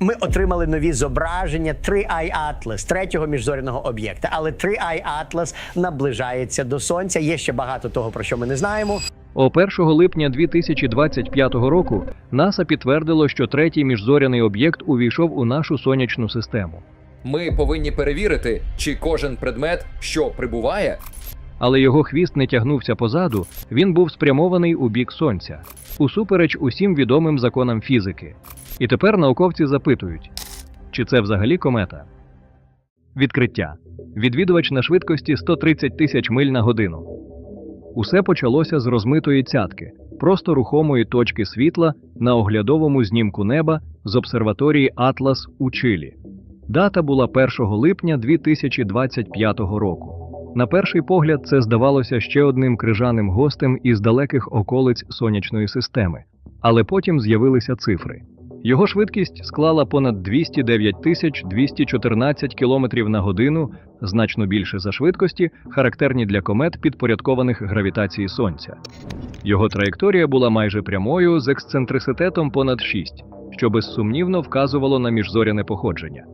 Ми отримали нові зображення 3i Atlas, третього міжзоряного об'єкта. Але 3i Atlas наближається до сонця. Є ще багато того, про що ми не знаємо. О 1 липня 2025 року НАСА підтвердило, що третій міжзоряний об'єкт увійшов у нашу сонячну систему. Ми повинні перевірити, чи кожен предмет, що прибуває, Але його хвіст не тягнувся позаду, він був спрямований у бік сонця, усупереч усім відомим законам фізики. І тепер науковці запитують, чи це взагалі комета? Відкриття. Відвідувач на швидкості 130 тисяч миль на годину. Усе почалося з розмитої цятки, просто рухомої точки світла на оглядовому знімку неба з обсерваторії Атлас у Чилі. Дата була 1 липня 2025 року. На перший погляд, це здавалося ще одним крижаним гостем із далеких околиць сонячної системи, але потім з'явилися цифри. Його швидкість склала понад 209 тисяч 214 км на годину, значно більше за швидкості, характерні для комет, підпорядкованих гравітації Сонця. Його траєкторія була майже прямою з ексцентриситетом понад 6, що безсумнівно вказувало на міжзоряне походження.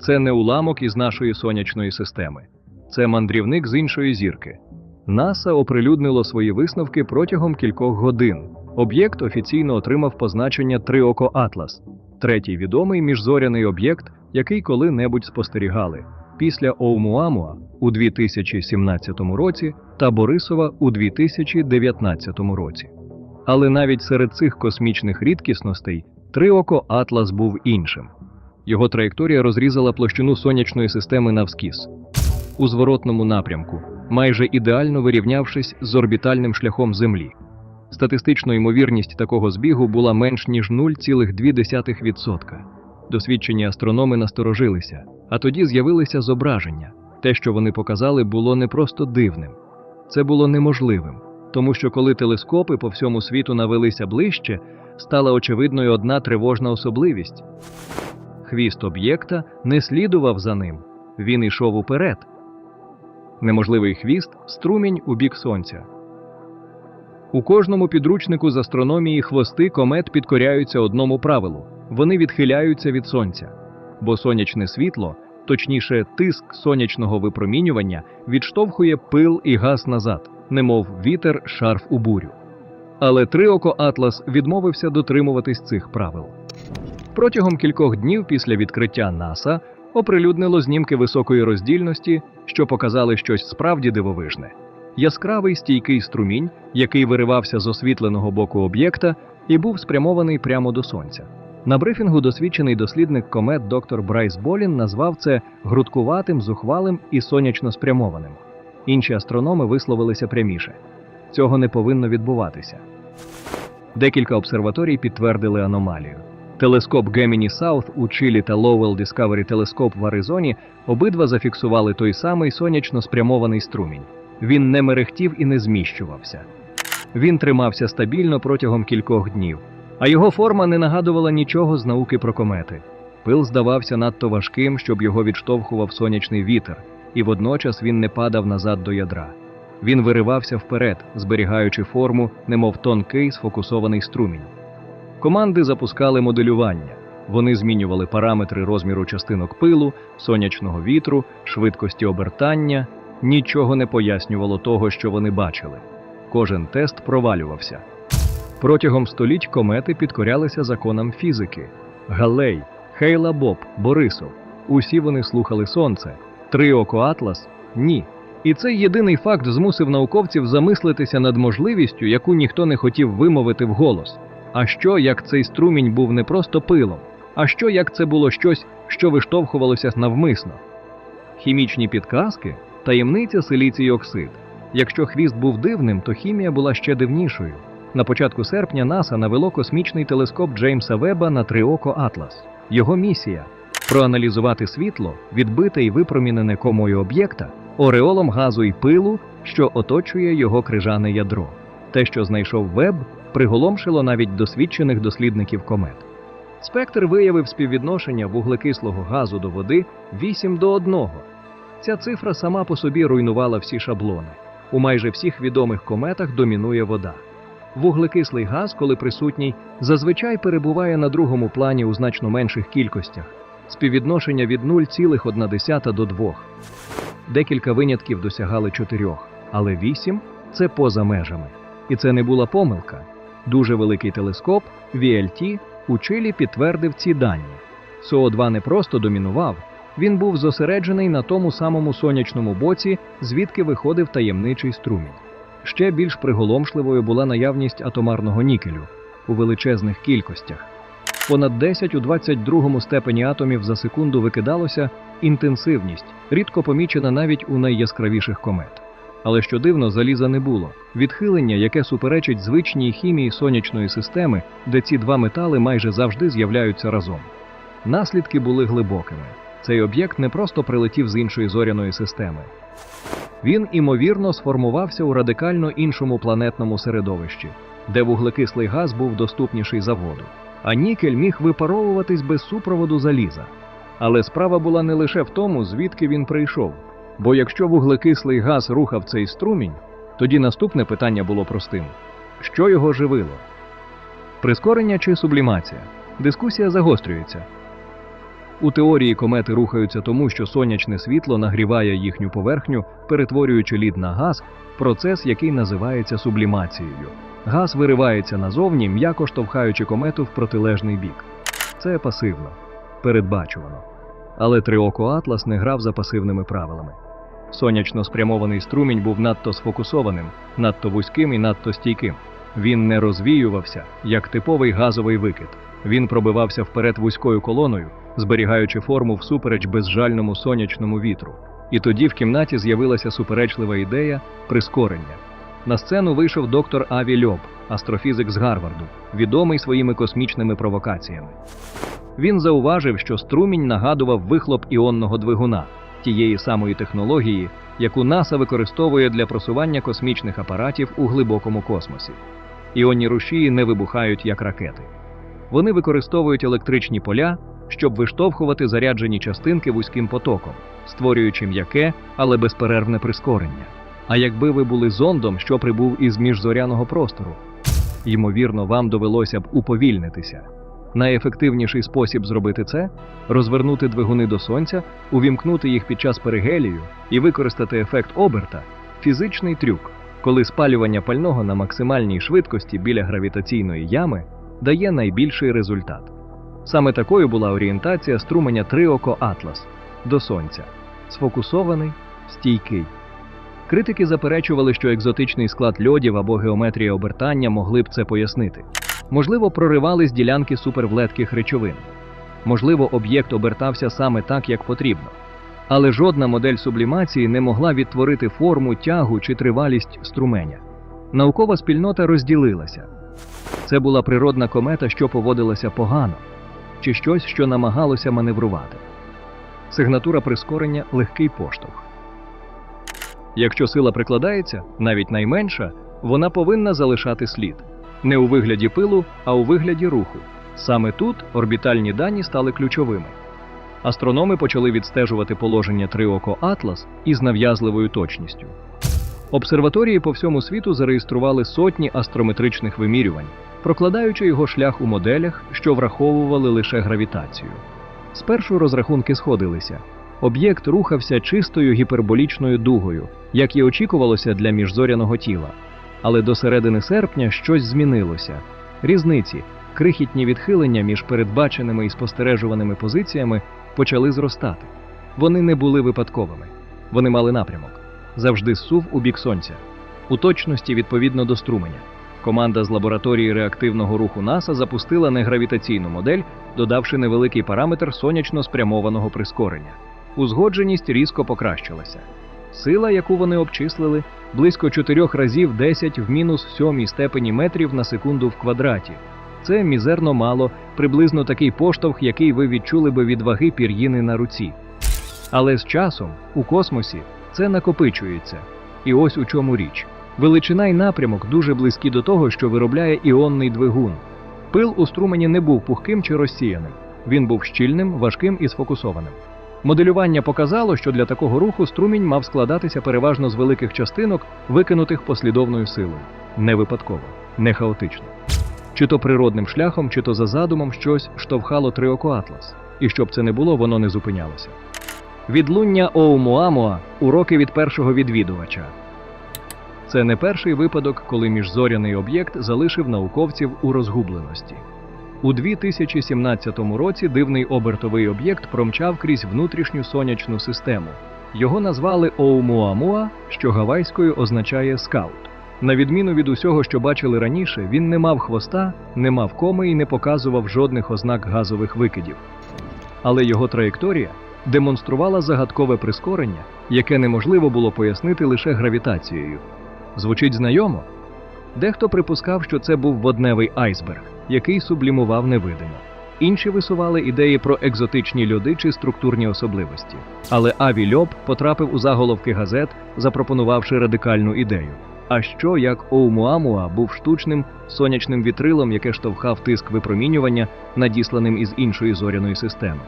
Це не уламок із нашої сонячної системи, це мандрівник з іншої зірки. НАСА оприлюднило свої висновки протягом кількох годин. Об'єкт офіційно отримав позначення Триоко Атлас, третій відомий міжзоряний об'єкт, який коли-небудь спостерігали після Оумуамуа у 2017 році та Борисова у 2019 році. Але навіть серед цих космічних рідкісностей Триоко Атлас був іншим. Його траєкторія розрізала площину сонячної системи навскіз у зворотному напрямку, майже ідеально вирівнявшись з орбітальним шляхом Землі. Статистична ймовірність такого збігу була менш ніж 0,2%. Досвідчені астрономи насторожилися, а тоді з'явилися зображення. Те, що вони показали, було не просто дивним, це було неможливим, тому що коли телескопи по всьому світу навелися ближче, стала очевидною одна тривожна особливість. Хвіст об'єкта не слідував за ним, він йшов уперед. Неможливий хвіст струмінь у бік сонця. У кожному підручнику з астрономії хвости комет підкоряються одному правилу вони відхиляються від сонця, бо сонячне світло, точніше, тиск сонячного випромінювання, відштовхує пил і газ назад, немов вітер шарф у бурю. Але Триоко Атлас відмовився дотримуватись цих правил. Протягом кількох днів після відкриття НАСА оприлюднило знімки високої роздільності, що показали щось справді дивовижне. Яскравий стійкий струмінь, який виривався з освітленого боку об'єкта і був спрямований прямо до сонця. На брифінгу досвідчений дослідник комет доктор Брайс Болін назвав це грудкуватим, зухвалим і сонячно спрямованим. Інші астрономи висловилися пряміше. Цього не повинно відбуватися. Декілька обсерваторій підтвердили аномалію. Телескоп Gemini South у Чилі та Lowell Discovery Telescope в Аризоні обидва зафіксували той самий сонячно спрямований струмінь. Він не мерехтів і не зміщувався. Він тримався стабільно протягом кількох днів, а його форма не нагадувала нічого з науки про комети. Пил здавався надто важким, щоб його відштовхував сонячний вітер, і водночас він не падав назад до ядра. Він виривався вперед, зберігаючи форму, немов тонкий сфокусований струмінь. Команди запускали моделювання. Вони змінювали параметри розміру частинок пилу, сонячного вітру, швидкості обертання. Нічого не пояснювало того, що вони бачили. Кожен тест провалювався. Протягом століть комети підкорялися законам фізики. Галей, Хейла Боб, Борисов. Усі вони слухали сонце. Триоко Атлас ні. І цей єдиний факт змусив науковців замислитися над можливістю, яку ніхто не хотів вимовити вголос. А що, як цей струмінь був не просто пилом? А що, як це було щось, що виштовхувалося навмисно? Хімічні підказки таємниця силіцій оксид. Якщо хвіст був дивним, то хімія була ще дивнішою. На початку серпня НАСА навело космічний телескоп Джеймса Веба на триоко Атлас. Його місія проаналізувати світло, відбите і випромінене комою об'єкта, ореолом газу і пилу, що оточує його крижане ядро. Те, що знайшов Веб, приголомшило навіть досвідчених дослідників комет. Спектр виявив співвідношення вуглекислого газу до води 8 до 1. Ця цифра сама по собі руйнувала всі шаблони. У майже всіх відомих кометах домінує вода. Вуглекислий газ, коли присутній, зазвичай перебуває на другому плані у значно менших кількостях, співвідношення від 0,1 до 2. Декілька винятків досягали 4, але 8 – це поза межами. І це не була помилка. Дуже великий телескоп VLT у Чилі підтвердив ці дані. СО2 не просто домінував, він був зосереджений на тому самому сонячному боці, звідки виходив таємничий струмінь. Ще більш приголомшливою була наявність атомарного нікелю у величезних кількостях. Понад 10 у 22 степені атомів за секунду викидалося інтенсивність, рідко помічена навіть у найяскравіших комет. Але що дивно, заліза не було. Відхилення, яке суперечить звичній хімії сонячної системи, де ці два метали майже завжди з'являються разом. Наслідки були глибокими. Цей об'єкт не просто прилетів з іншої зоряної системи. Він, імовірно, сформувався у радикально іншому планетному середовищі, де вуглекислий газ був доступніший за воду, а нікель міг випаровуватись без супроводу заліза. Але справа була не лише в тому, звідки він прийшов. Бо якщо вуглекислий газ рухав цей струмінь, тоді наступне питання було простим: що його живило? Прискорення чи сублімація? Дискусія загострюється. У теорії комети рухаються тому, що сонячне світло нагріває їхню поверхню, перетворюючи лід на газ, процес, який називається сублімацією. Газ виривається назовні, м'яко штовхаючи комету в протилежний бік. Це пасивно, передбачувано. Але триоко Атлас не грав за пасивними правилами. Сонячно спрямований струмінь був надто сфокусованим, надто вузьким і надто стійким. Він не розвіювався, як типовий газовий викид. Він пробивався вперед вузькою колоною, зберігаючи форму всупереч безжальному сонячному вітру. І тоді в кімнаті з'явилася суперечлива ідея прискорення. На сцену вийшов доктор Аві Льоб, астрофізик з Гарварду, відомий своїми космічними провокаціями. Він зауважив, що струмінь нагадував вихлоп іонного двигуна, тієї самої технології, яку НАСА використовує для просування космічних апаратів у глибокому космосі. Іонні рушії не вибухають як ракети. Вони використовують електричні поля, щоб виштовхувати заряджені частинки вузьким потоком, створюючи м'яке, але безперервне прискорення. А якби ви були зондом, що прибув із міжзоряного простору, ймовірно, вам довелося б уповільнитися. Найефективніший спосіб зробити це розвернути двигуни до сонця, увімкнути їх під час перигелію і використати ефект оберта фізичний трюк, коли спалювання пального на максимальній швидкості біля гравітаційної ями дає найбільший результат. Саме такою була орієнтація струменя Триоко Атлас до сонця сфокусований, стійкий. Критики заперечували, що екзотичний склад льодів або геометрія обертання могли б це пояснити. Можливо, проривались ділянки супервлетких речовин. Можливо, об'єкт обертався саме так, як потрібно. Але жодна модель сублімації не могла відтворити форму, тягу чи тривалість струменя. Наукова спільнота розділилася. Це була природна комета, що поводилася погано, чи щось, що намагалося маневрувати. Сигнатура прискорення легкий поштовх. Якщо сила прикладається, навіть найменша, вона повинна залишати слід не у вигляді пилу, а у вигляді руху. Саме тут орбітальні дані стали ключовими. Астрономи почали відстежувати положення триоко Атлас із нав'язливою точністю. Обсерваторії по всьому світу зареєстрували сотні астрометричних вимірювань, прокладаючи його шлях у моделях, що враховували лише гравітацію. Спершу розрахунки сходилися. Об'єкт рухався чистою гіперболічною дугою, як і очікувалося для міжзоряного тіла. Але до середини серпня щось змінилося. Різниці, крихітні відхилення між передбаченими і спостережуваними позиціями почали зростати. Вони не були випадковими. Вони мали напрямок. Завжди зсув у бік сонця. У точності відповідно до струменя. Команда з лабораторії реактивного руху НАСА запустила негравітаційну модель, додавши невеликий параметр сонячно спрямованого прискорення. Узгодженість різко покращилася. Сила, яку вони обчислили, близько 4 разів 10 в мінус сьомій степені метрів на секунду в квадраті. Це мізерно мало, приблизно такий поштовх, який ви відчули би від ваги пір'їни на руці. Але з часом, у космосі, це накопичується. І ось у чому річ. Величина й напрямок дуже близькі до того, що виробляє іонний двигун. Пил у струмені не був пухким чи розсіяним. Він був щільним, важким і сфокусованим. Моделювання показало, що для такого руху струмінь мав складатися переважно з великих частинок, викинутих послідовною силою, не випадково, не хаотично. Чи то природним шляхом, чи то за задумом щось штовхало триоко Атлас, і щоб це не було, воно не зупинялося. Відлуння Оумуамуа уроки від першого відвідувача. Це не перший випадок, коли міжзоряний об'єкт залишив науковців у розгубленості. У 2017 році дивний обертовий об'єкт промчав крізь внутрішню сонячну систему. Його назвали Оумуамуа, що гавайською означає скаут. На відміну від усього, що бачили раніше, він не мав хвоста, не мав коми і не показував жодних ознак газових викидів. Але його траєкторія демонструвала загадкове прискорення, яке неможливо було пояснити лише гравітацією. Звучить знайомо? Дехто припускав, що це був водневий айсберг, який сублімував невидимо. Інші висували ідеї про екзотичні льоди чи структурні особливості. Але Аві Льоб потрапив у заголовки газет, запропонувавши радикальну ідею. А що як Оумуамуа був штучним сонячним вітрилом, яке штовхав тиск випромінювання, надісланим із іншої зоряної системи?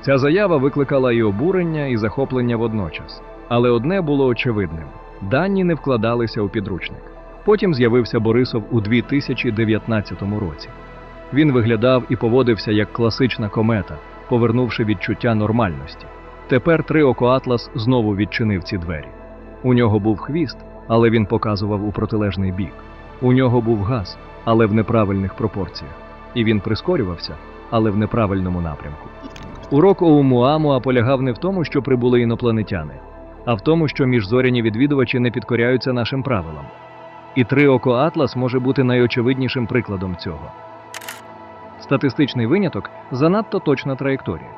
Ця заява викликала і обурення, і захоплення водночас. Але одне було очевидним: дані не вкладалися у підручник. Потім з'явився Борисов у 2019 році. Він виглядав і поводився як класична комета, повернувши відчуття нормальності. Тепер Триоко Атлас знову відчинив ці двері. У нього був хвіст, але він показував у протилежний бік. У нього був газ, але в неправильних пропорціях. І він прискорювався, але в неправильному напрямку. Урок Оумуамуа полягав не в тому, що прибули інопланетяни, а в тому, що міжзоряні відвідувачі не підкоряються нашим правилам. І Триоко Атлас може бути найочевиднішим прикладом цього. Статистичний виняток занадто точна траєкторія.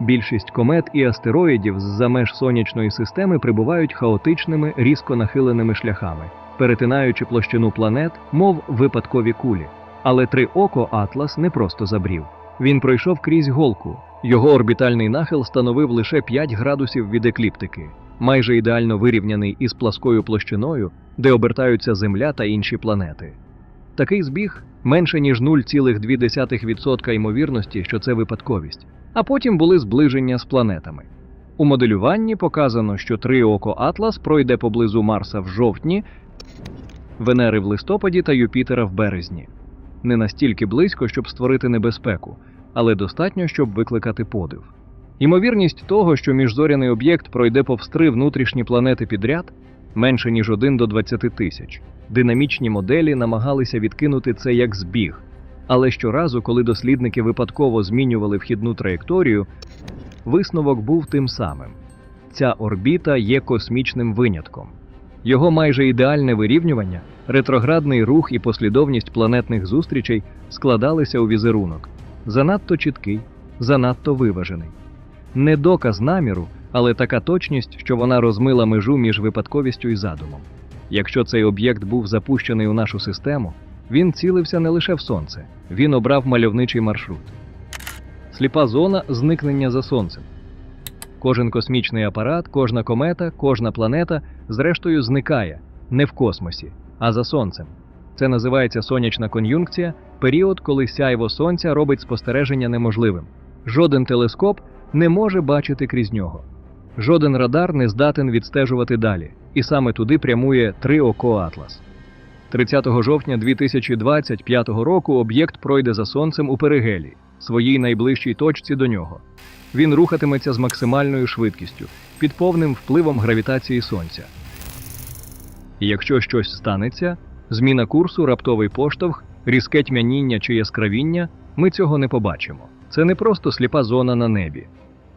Більшість комет і астероїдів з-за меж сонячної системи прибувають хаотичними, різко нахиленими шляхами, перетинаючи площину планет, мов випадкові кулі. Але триоко Атлас не просто забрів. Він пройшов крізь голку. Його орбітальний нахил становив лише 5 градусів від екліптики, майже ідеально вирівняний із пласкою площиною, де обертаються Земля та інші планети. Такий збіг менше ніж 0,2% ймовірності, що це випадковість. А потім були зближення з планетами. У моделюванні показано, що триоко Атлас пройде поблизу Марса в жовтні, Венери в листопаді та Юпітера в березні. Не настільки близько, щоб створити небезпеку, але достатньо, щоб викликати подив. Ймовірність того, що міжзоряний об'єкт пройде повз три внутрішні планети підряд, менше ніж 1 до 20 тисяч. Динамічні моделі намагалися відкинути це як збіг. Але щоразу, коли дослідники випадково змінювали вхідну траєкторію, висновок був тим самим: ця орбіта є космічним винятком. Його майже ідеальне вирівнювання, ретроградний рух і послідовність планетних зустрічей складалися у візерунок. Занадто чіткий, занадто виважений. Не доказ наміру, але така точність, що вона розмила межу між випадковістю і задумом. Якщо цей об'єкт був запущений у нашу систему, він цілився не лише в сонце, він обрав мальовничий маршрут. Сліпа зона зникнення за сонцем. Кожен космічний апарат, кожна комета, кожна планета зрештою зникає не в космосі, а за сонцем. Це називається сонячна кон'юнкція, період, коли сяйво сонця робить спостереження неможливим. Жоден телескоп не може бачити крізь нього. Жоден радар не здатен відстежувати далі, і саме туди прямує Триоко Атлас. 30 жовтня 2025 року об'єкт пройде за сонцем у перигелі, своїй найближчій точці до нього. Він рухатиметься з максимальною швидкістю, під повним впливом гравітації сонця. І якщо щось станеться, зміна курсу, раптовий поштовх, різке тьмяніння чи яскравіння, ми цього не побачимо. Це не просто сліпа зона на небі.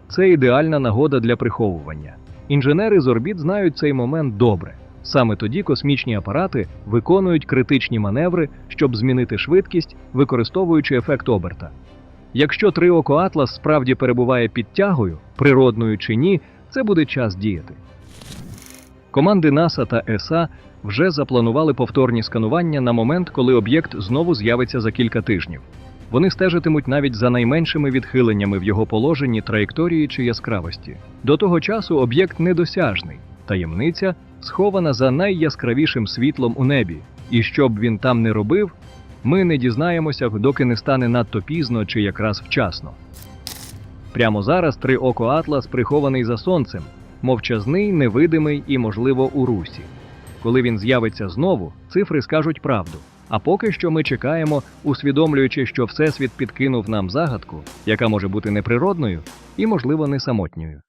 Це ідеальна нагода для приховування. Інженери з орбіт знають цей момент добре. Саме тоді космічні апарати виконують критичні маневри, щоб змінити швидкість, використовуючи ефект оберта. Якщо триоко Атлас справді перебуває під тягою, природною чи ні, це буде час діяти. Команди НАСА та ЕСА вже запланували повторні сканування на момент, коли об'єкт знову з'явиться за кілька тижнів. Вони стежитимуть навіть за найменшими відхиленнями в його положенні, траєкторії чи яскравості. До того часу об'єкт недосяжний, таємниця схована за найяскравішим світлом у небі, і що б він там не робив, ми не дізнаємося, доки не стане надто пізно чи якраз вчасно. Прямо зараз триоко Атлас прихований за сонцем, мовчазний, невидимий і, можливо, у русі. Коли він з'явиться знову, цифри скажуть правду. А поки що ми чекаємо, усвідомлюючи, що Всесвіт підкинув нам загадку, яка може бути неприродною і, можливо, не самотньою.